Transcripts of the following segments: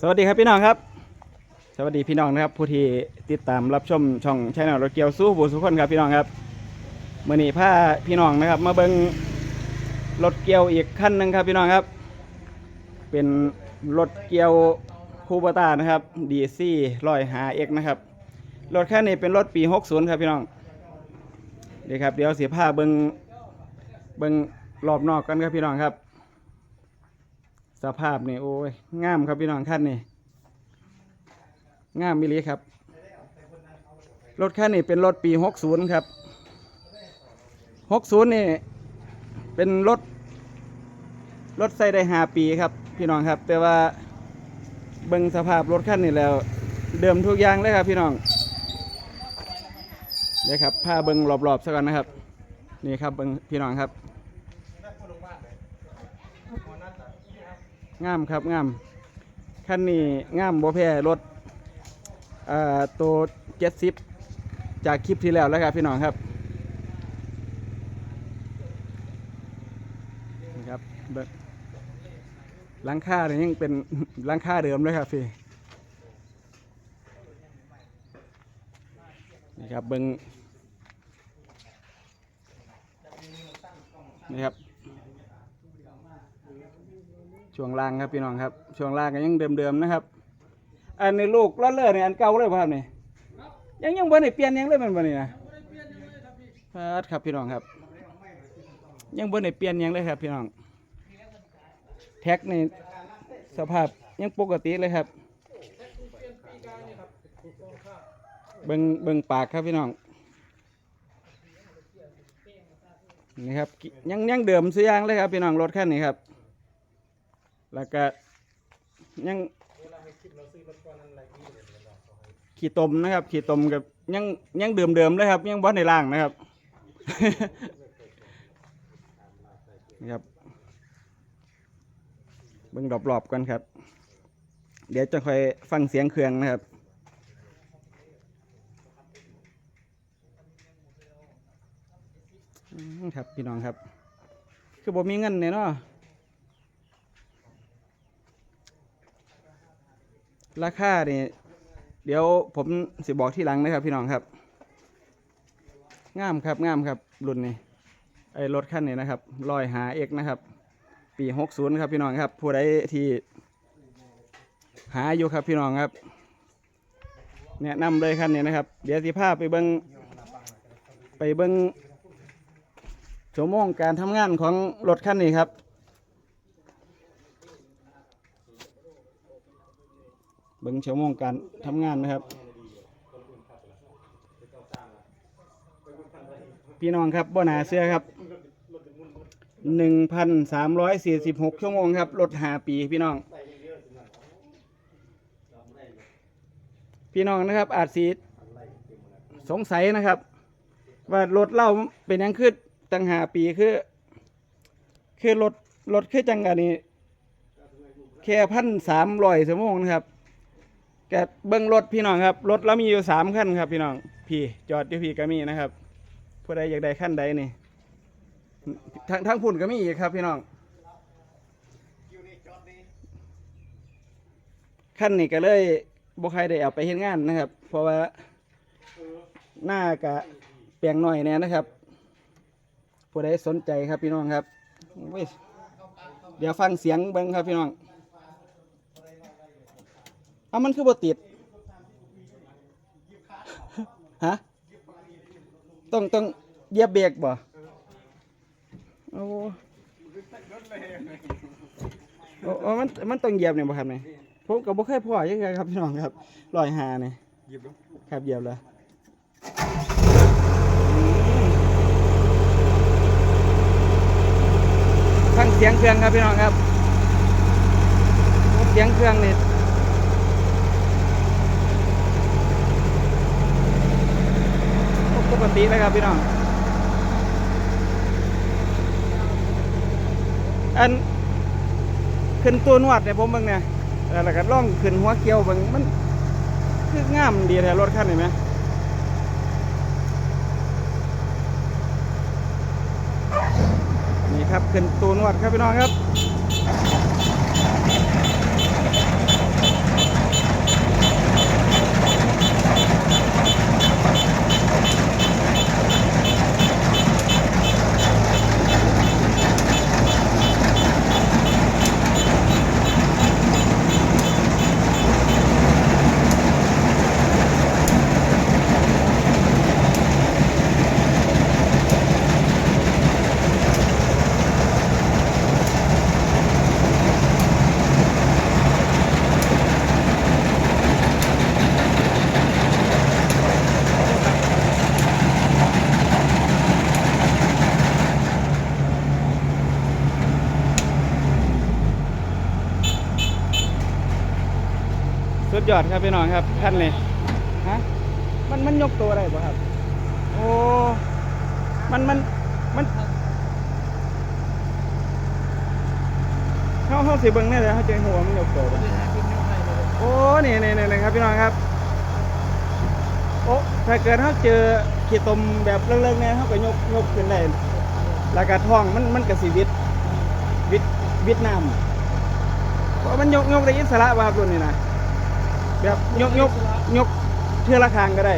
สวัสดีครับพี่น้องครับ สวัสดีพี่น้องนะครับ ผู้ที่ติดตามรับชมช่องช anel รถเกียวสู้บุสุคนครับพี่น้องครับเมื่อนี้พาพี่น้องนะครับ มาเบิงรถเกียวอีกคันหนึ่งครับพี่น้องครับ เป็นรถเกียวคูปต้านะครับดีซี่ลอยหาเอ็กนะครับรถคันนี้เป็นรถปี 60 ครับพี่น้องเดี๋ยวครับเดี๋ยวเสียผ้าเบิงเบิงรอบนอกกันครับพี่น้องครับ สภาพนี่โอ้ยงามครับพี่น้องคันนี่งามมิลีครับ รถคันนี้เป็นรถปี60ครับ60นี่เป็นรถรถใส่ได้หาปีครับ พี่น้องครับ แต่ว่าเบิ่งสภาพรถคันนี้แล้ว เดิมทุกอย่างเลยครับพี่น้องเดี๋ยวครับพาเบิ่งรอบๆสักก่อนนะครับ นี่ครับเบิ่งพี่น้องครับ งามครับงามคันนี้งามบ่แพ้รถตัวเจ็ดสิบจากคลิปที่แล้วแล้วครับพี่น้องครับนี่ครับเบิ่งหลังคาเนี่ยยังเป็นหลังคาเดิมเลยครับพี่นี่ครับเบิ่งนี่ครับ ช่วงล่างครับพี่น้องครับ ช่วงล่างก็ยังเดิมๆนะครับ อันนี้ลูกล้อเลอร์เนี่ยอันเก่าเลยป่ะครับนี่ยังยังบ่ได้เปลี่ยนยังเลยมันบ่นี่นะครับครับพี่น้องครับ ยังบ่ได้เปลี่ยนยังเลยครับพี่น้อง แท็กในสภาพยังปกติเลยครับเบิ่งเบิ่งปากครับพี่น้องนี่ครับยังยังเดิมซื้อยางเลยครับพี่น้องรถคันนี้ครับ แล้วก็ยังขี่ตมนะครับ ขี่ตมกับยังยังเดิมเดิมๆเลยครับ ยังบอสในล่างนะครับนี่ครับเบิ่งรอบๆกันครับ เดี๋ยวจะค่อยฟังเสียงเครื่องนะครับอืมครับพี่น้องครับ คือบ่มีเงินเนี่ยเนาะ ราคาเนี่ยเดี๋ยวผมสิบอกที่หลังนะครับพี่น้องครับงามครับงามครับรุ่นนี้ไอ้รถคันนี้นะครับลอยหาเอกนะครับ ปีหกศูนย์ครับพี่น้องครับ ผู้ใดที่หาอยู่ครับพี่น้องครับแนะนำเลยคันนี้นะครับ เดี๋ยวสิพาไปเบิงไปเบิงชั่วโมงการทำงานของรถคันนี้ครับ บิ้งชั่วโมงการทำงานนะครับ พี่น้องครับบ่หนาเสื้อครับหนึ่งพันสามร้อยสี่สิบหกชั่วโมงครับรถหาปีพี่น้อง พี่น้องนะครับ อาจสีสงสัยนะครับ ว่ารถเล่าเป็นยังคือตั้งหาปีคือ คือรถรถคือจังกันนี้แค่พันสามร้อยชั่วโมงนะครับ กเบิ้งรถพี่น้องครับรถเรามีอยู่สามขั้นครับพี่น้องพี่จอดอยู่พี่ก็มีนะครับผู้ใดอยากได้ขั้นใดนี่ทั้งทั้งพุ่นก็มีอีกครับพี่น้องขั้นนี้ก็เลยบ่ใครได้เอาไปเฮ็ดงานนะครับ เพราะว่าหน้ากะเปลียงหน่อยแน่นะครับผู้ใดสนใจครับพี่น้องครับเดี๋ยวฟังเสียงเบิ้งครับพี่น้อง เอามันคือบ่ติดฮะต้องต้องเหยียบเบรกบ่โอ้โอ้โอ้มันมันต้องเหยียบเนี่ยบ่ครับเนี่ยผมก็บ่เคยพอยังไงครับพี่น้องครับลอยหาเนี่ยหยิบดูครับเหยียบแล้วฟังเสียงเครื่องครับพี่น้องครับ เสียงเครื่องนี่ ปกติเลยครับพี่น้อง อันขึ้นตัวนวดเนี่ยผมเบิ่งเนี่ยแล้วก็ล่องขึ้นหัวเกียวเบิ่งมันคืองามดีแท้รถคันนี้ไหมนี่ครับขึ้นตัวนวดครับพี่น้องครับ ยอดครับพี่น้องครับท่านนี่ฮะมันมันยกตัวได้ป่ะครับ โอ้มันมันมันเขาเขาสิเบิ้งได้เลยเขาเจอหัวมันยกตัวบ่โอ้นี่นี่นี่นี่ครับพี่น้องครับโอ้ถ้าเกิดเขาเจอขีดตมแบบเลิกๆเนี่ยเขาก็ยกยกขึ้นได้แล้วก็ท้องมันมันกระสีวิตวิตวิตน้ำเพราะมันยกยกได้อิสระป่ะครับรุ่นนี้นะ แบบยกยกยกเทือละคางก็ได้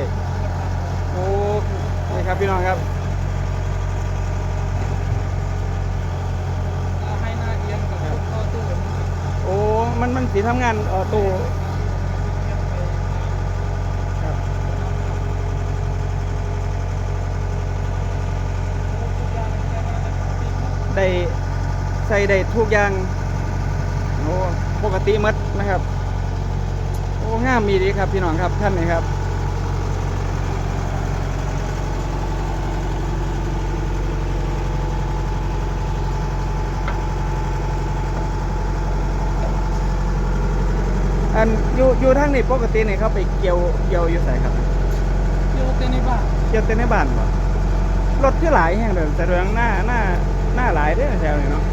โอ้นี่ครับพี่น้องครับให้หน้าเอียงกับเข้าตู้โอ้ มันมันสีทำงานออตู้ได้ใส่ได้ทุกอย่างโอ้ปกติมัดนะครับ อ้งามมีดีครับพี่น้องครับท่านนี่ครับอันอยู่อยู่ทางนี้ปกตินี่เขาไปเกี่ยวเกี่ยวอยู่ไสครับเที่ยวเต้นในบ้านเกี่ยวแต่ในบ้านบ่รถที่หลายแห่งเดินแต่เรื่องหน้าหน้าหน้าหลายเด้อแถวนี้เนาะ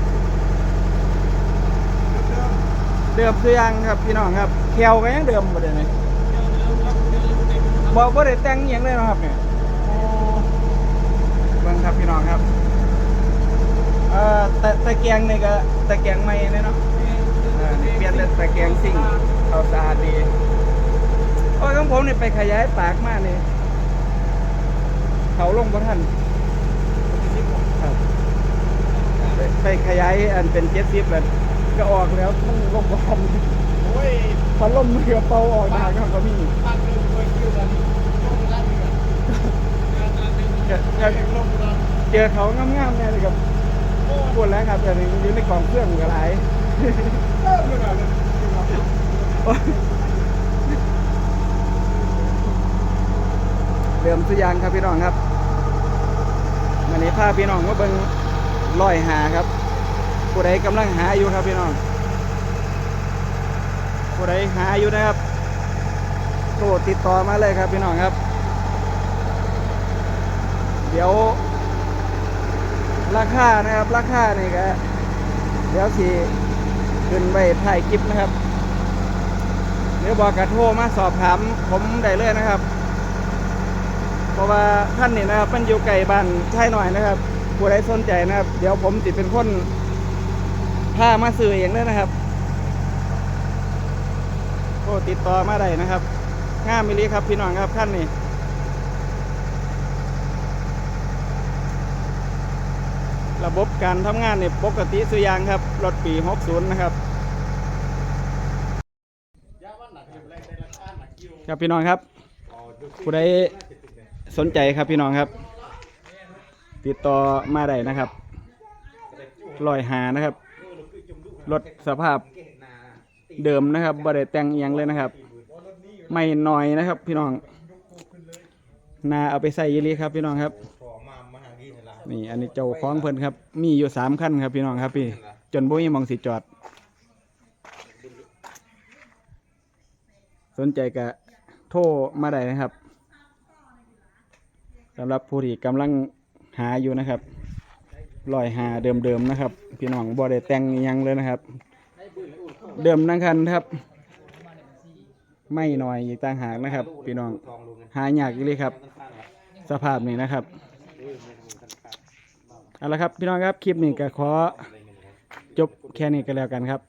เดิมคือยังครับพี่น้องครับแควก็ยังเดิมบ่ได้นี่บ่บ่ได้แต่งอิหยังเลยเนาะครับเนี่ยโอ้เบิ่งครับพี่น้องครับเอ่อตะตะเกียงนี่ก็ตะเกียงใหม่เลยเนาะเออนี่เปลี่ยนเป็นตะแกรงซิ่งเขาสะอาดดีโอ้ยของผมนี่ไปขยายปากมากนี่เขาลงบ่ทันครับไปไปขยายอันเป็นเจ็ดสิบแบบ ก็ออกแล้วมันลงบ่ทันโอ้ยพัดลมมันก็เป่าออกทางเขาก็มีบ้านเดินไปคิวกันลงร้านนี้กันงานงานเป็นก็ก็ลงร้านเจอเขางามๆเนี่ยเลยครับปวดแล้วครับแต่นี่อยู่ในกล่องเครื่องก็หลายเริ่มเลยนะโอ๊ยเริ่มสุยางครับพี่น้องครับวันนี้พาพี่น้องมาเบิ่งลอยหาครับ ผู้ใดกำลังหาอยู่ครับพี่น้องผู้ใดหาอยู่นะครับโทรติดต่อมาเลยครับพี่น้องครับ เดี๋ยว ราคานะครับราคานี่ก็เดี๋ยวสิขึ้นไปถ่ายคลิปนะครับหรือบอกกระโทรมาสอบถามผมได้เลยนะครับ เพราะว่าท่านนี่นะครับมันอยู่ไกลบ้านใช่หน่อยนะครับผู้ใดสนใจนะครับ เดี๋ยวผมติดเป็นคน พามาซื้อเองเลยนะครับโอ้ติดต่อมาได้นะครับงามมิลีครับพี่น้องครับท่านนี่ระบบการทำงานเนี่ยปกติสุอยางครับ รถปี 60 นะครับครับพี่น้องครับ ผู้ใดสนใจครับพี่น้องครับ ติดต่อมาได้นะครับลอยหานะครับ รถสภาพเดิมนะครับบ่ได้แต่งอิหยังเลยนะครับ ไม่น้อยนะครับ พี่น้องนาเอาไปใส่ยีรีครับ พี่น้องครับ นี่อันนี้เจ้าของเพิ่นครับ มีอยู่สามคันครับ พี่น้องครับพี่ จนบ่มีหมองสิจอด สนใจกะโทรมาได้นะครับสำหรับผู้ที่กำลังหาอยู่นะครับ ลอยหาเดิมๆนะครับ พี่น้องบ่ได้แต่งยังเลยนะครับ เดิมนั่งคันครับ ไม่น้อยอีกต่างหากนะครับ พี่น้องหายากเลยครับ สภาพนี้นะครับเอาละครับพี่น้องครับคลิปนี้ก็ขอจบแค่นี้ก็แล้วกันครับ